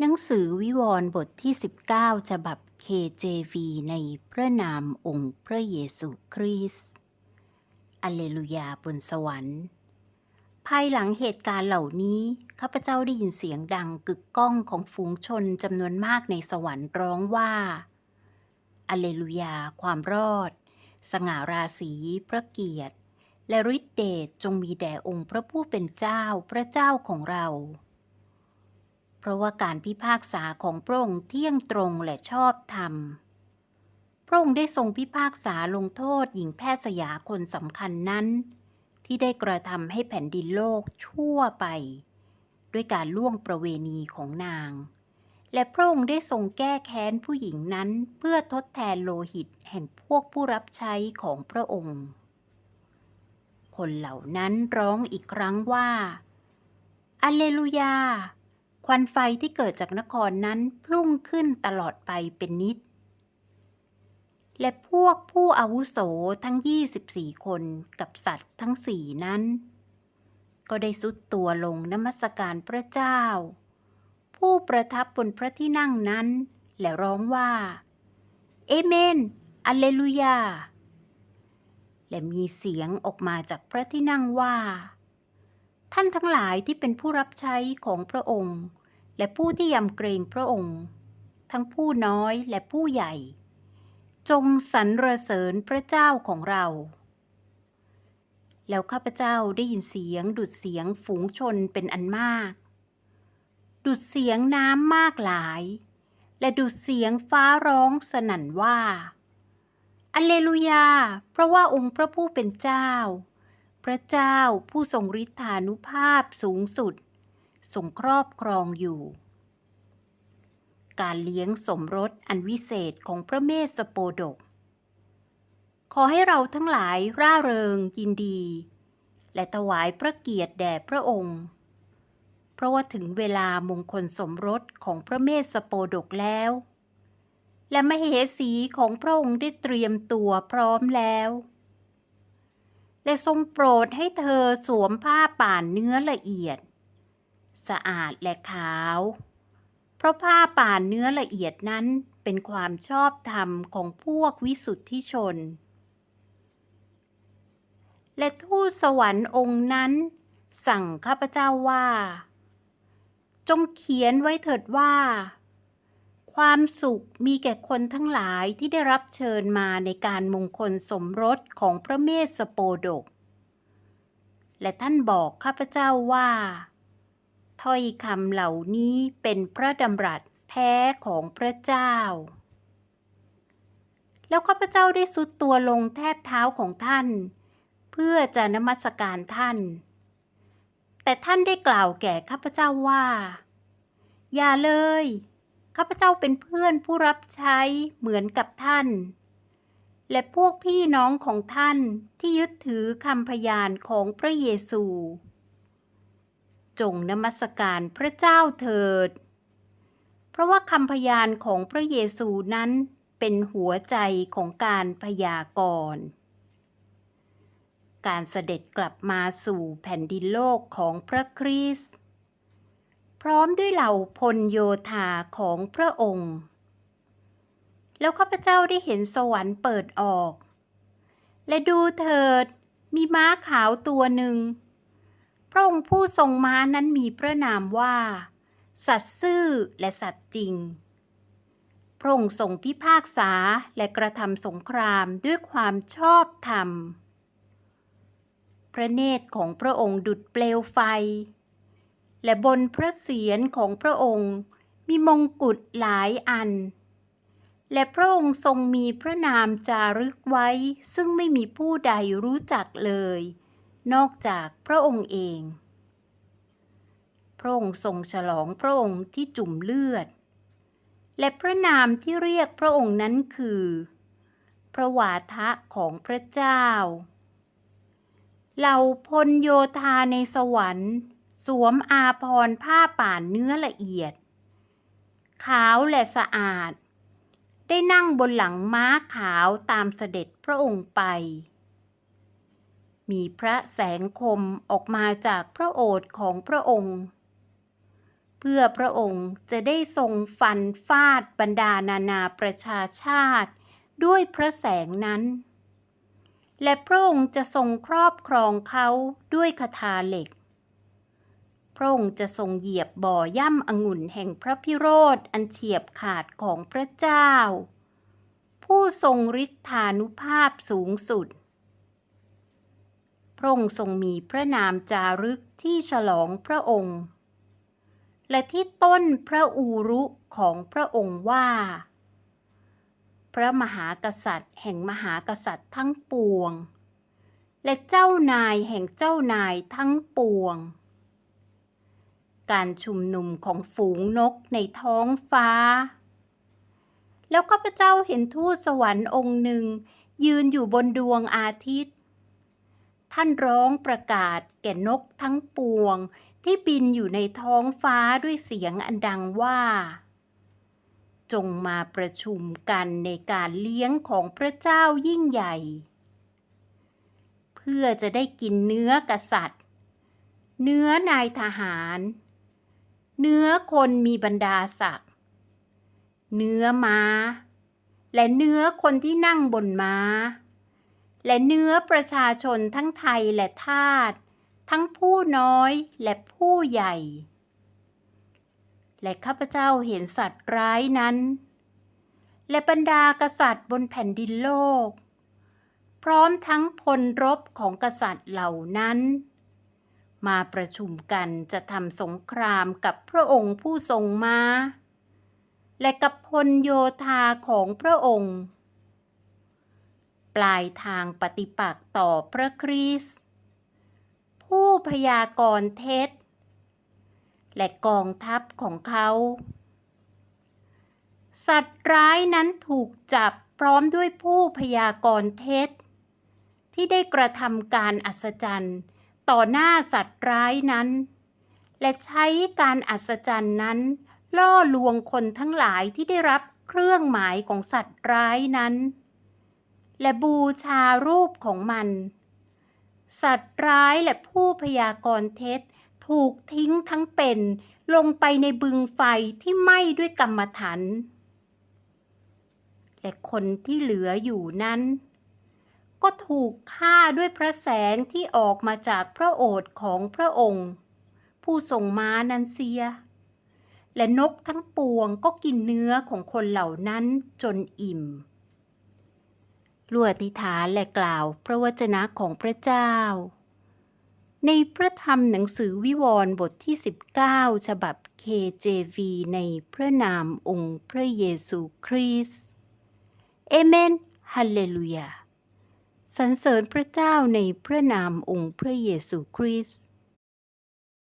หนังสือวิวรณ์บทที่ 19 ฉบับ KJV ในพระนามองค์พระเยซูคริสต์อัลเลลูยาบนสวรรค์ ภายหลังเหตุการณ์เหล่านี้ ข้าพเจ้าได้ยินเสียงดังกึกก้องของฝูงชนจำนวนมากในสวรรค์ร้องว่าอัลเลลูยา ความรอด สง่าราศีพระเกียรติ และฤทธิเดชจงมีแด่องค์พระผู้เป็นเจ้าพระเจ้าของเรา เพราะว่าการพิพากษาของพระองค์เที่ยงตรงและชอบธรรม พระองค์ได้ทรงพิพากษาลงโทษหญิงแพทย์สยาคนสำคัญนั้น ที่ได้กระทำให้แผ่นดินโลกชั่วไป ด้วยการล่วงประเวณีของนาง และพระองค์ได้ทรงแก้แค้นผู้หญิงนั้นเพื่อทดแทนโลหิตแห่งพวกผู้รับใช้ของพระองค์ คนเหล่านั้นร้องอีกครั้งว่า อเลลูยา ควันไฟที่เกิดจากนครนั้นพุ่งขึ้นตลอดไปเป็นนิด และพวกผู้อาวุโสทั้ง 24 คนกับสัตว์ทั้งสี่นั้น ก็ได้สุดตัวลงนมัสการพระเจ้า ผู้ประทับบนพระที่นั่งนั้น และร้องว่า เอเมนอัลเลลูยาและมีเสียงออกมาจากพระที่นั่งว่า ท่านทั้งหลายที่เป็นผู้รับใช้ของพระองค์ และผู้ที่ยำเกรงพระองค์ ทั้งผู้น้อยและผู้ใหญ่ จงสรรเสริญพระเจ้าของเรา แล้วข้าพเจ้าได้ยินเสียงดุดเสียงฝูงชนเป็นอันมาก ดุดเสียงน้ำมากหลาย และดุดเสียงฟ้าร้องสนั่นว่าอเลลูยา เพราะว่าองค์พระผู้เป็นเจ้า พระเจ้าผู้ทรงฤทธานุภาพสูงสุดทรงครอบครองอยู่ การเลี้ยงสมรสอันวิเศษของพระเมสสโปดก ขอให้เราทั้งหลายร่าเริงยินดี และถวายพระเกียรติแด่พระองค์ เพราะว่าถึงเวลามงคลสมรสของพระเมสสโปดกแล้ว และมเหสีของพระองค์ได้เตรียมตัวพร้อมแล้ว และทรงโปรดให้เธอสวมผ้าป่านเนื้อละเอียด สะอาดและขาว เพราะผ้าป่านเนื้อละเอียดนั้นเป็นความชอบธรรมของพวกวิสุทธิชน และทูตสวรรค์องค์นั้น สั่งข้าพเจ้าว่า จงเขียนไว้เถิดว่า ความสุขมีแก่คนทั้งหลายที่ได้รับเชิญมาในการมงคลสมรสของพระเมสสโปดก และท่านบอกข้าพเจ้าว่า ถ้อยคำเหล่านี้เป็นพระดำรัสแท้ของพระเจ้า แล้วข้าพเจ้าได้สุดตัวลงแทบเท้าของท่าน เพื่อจะนมัสการท่าน แต่ท่านได้กล่าวแก่ข้าพเจ้าว่า อย่าเลย ข้าพเจ้าเป็นเพื่อนผู้รับใช้เหมือนกับท่าน และพวกพี่น้องของท่านที่ยึดถือคำพยานของพระเยซู จงนมัสการพระเจ้าเถิด เพราะว่าคำพยานของพระเยซูนั้นเป็นหัวใจของการพยากรณ์ การเสด็จกลับมาสู่แผ่นดินโลกของพระคริสต์ พร้อมด้วยเหล่าพลโยธาของพระองค์ แล้วข้าพเจ้าได้เห็นสวรรค์เปิดออก และดูเถิดมีม้าขาวตัวหนึ่ง พระองค์ผู้ทรงม้านั้นมีพระนามว่า สัตว์ซื่อและสัตว์จริง พระองค์ทรงพิพากษาและกระทำสงครามด้วยความชอบธรรม พระเนตรของพระองค์ดุดเปลวไฟ และบนพระเศียรของพระองค์ มีมงกุฎหลายอัน และพระองค์ทรงมีพระนามจารึกไว้ ซึ่งไม่มีผู้ใดรู้จักเลย นอกจากพระองค์เอง พระองค์ทรงฉลองพระองค์ที่จุ่มเลือด และพระนามที่เรียกพระองค์นั้นคือ พระวาทะของพระเจ้าเหล่าพลโยธาในสวรรค์ สวมอาพรผ้าป่านเนื้อละเอียด ขาวและสะอาด ได้นั่งบนหลังม้าขาวตามเสด็จพระองค์ไป มีพระแสงคมออกมาจากพระโอษฐ์ของพระองค์ เพื่อพระองค์จะได้ทรงฟันฟาดบรรดานานาประชาชาติ ด้วยพระแสงนั้น และพระองค์จะทรงครอบครองเขาด้วยคาถาเหล็ก พระองค์จะทรงเหยียบบ่อย่ำองุ่นแห่งพระพิโรธอันเฉียบขาดของพระเจ้า ผู้ทรงฤทธานุภาพสูงสุด พระองค์ทรงมีพระนามจารึกที่ฉลองพระองค์ และที่ต้นพระอูรุของพระองค์ว่า พระมหากษัตริย์แห่งมหากษัตริย์ทั้งปวง และเจ้านายแห่งเจ้านายทั้งปวง การชุมนุมของฝูงนกในท้องฟ้า แล้วข้าพเจ้าเห็นทูตสวรรค์องค์หนึ่ง ยืนอยู่บนดวงอาทิตย์ ท่านร้องประกาศแก่นกทั้งปวงที่บินอยู่ในท้องฟ้าด้วยเสียงอันดังว่า จงมาประชุมกันในการเลี้ยงของพระเจ้ายิ่งใหญ่ เพื่อจะได้กินเนื้อกษัตริย์ เนื้อนายทหาร เนื้อคนมีบรรดาศักดิ์เนื้อม้า และเนื้อคนที่นั่งบนม้า และเนื้อประชาชนทั้งไทยและทาสทั้งผู้น้อยและผู้ใหญ่ และข้าพเจ้าเห็นสัตว์ร้ายนั้น และบรรดากษัตริย์บนแผ่นดินโลก พร้อมทั้งพลรบของกษัตริย์เหล่านั้น มาประชุมกันจะทำสงครามกับพระองค์ผู้ทรงมาและกับพลโยธาของพระองค์ ปลายทางปฏิปักษ์ต่อพระคริสต์ผู้พยากรณ์เท็จ และกองทัพของเขา สัตว์ร้ายนั้นถูกจับพร้อมด้วยผู้พยากรณ์เท็จ ที่ได้กระทำการอัศจรรย์ ต่อหน้าสัตว์ร้ายนั้น และใช้การอัศจรรย์นั้น ล่อลวงคนทั้งหลายที่ได้รับเครื่องหมายของสัตว์ร้ายนั้น และบูชารูปของมัน สัตว์ร้ายและผู้พยากรณ์เท็จถูกทิ้งทั้งเป็นลงไปในบึงไฟที่ไหม้ด้วยกรรมฐานและคนที่เหลืออยู่นั้น ก็ถูกฆ่าด้วยพระแสงที่ออกมาจากพระโอษฐ์ของพระองค์ ผู้ทรงม้านันเสีย และนกทั้งปวงก็กินเนื้อของคนเหล่านั้นจนอิ่มลวอธิฐานและกล่าวพระวจนะของพระเจ้า ในพระธรรมหนังสือวิวรณ์บทที่ 19 ฉบับ KJV ในพระนามองค์พระเยซูคริสต์เอเมนฮัลเลลูยา สรรเสริญพระเจ้าในพระนามองค์พระเยซูคริสต์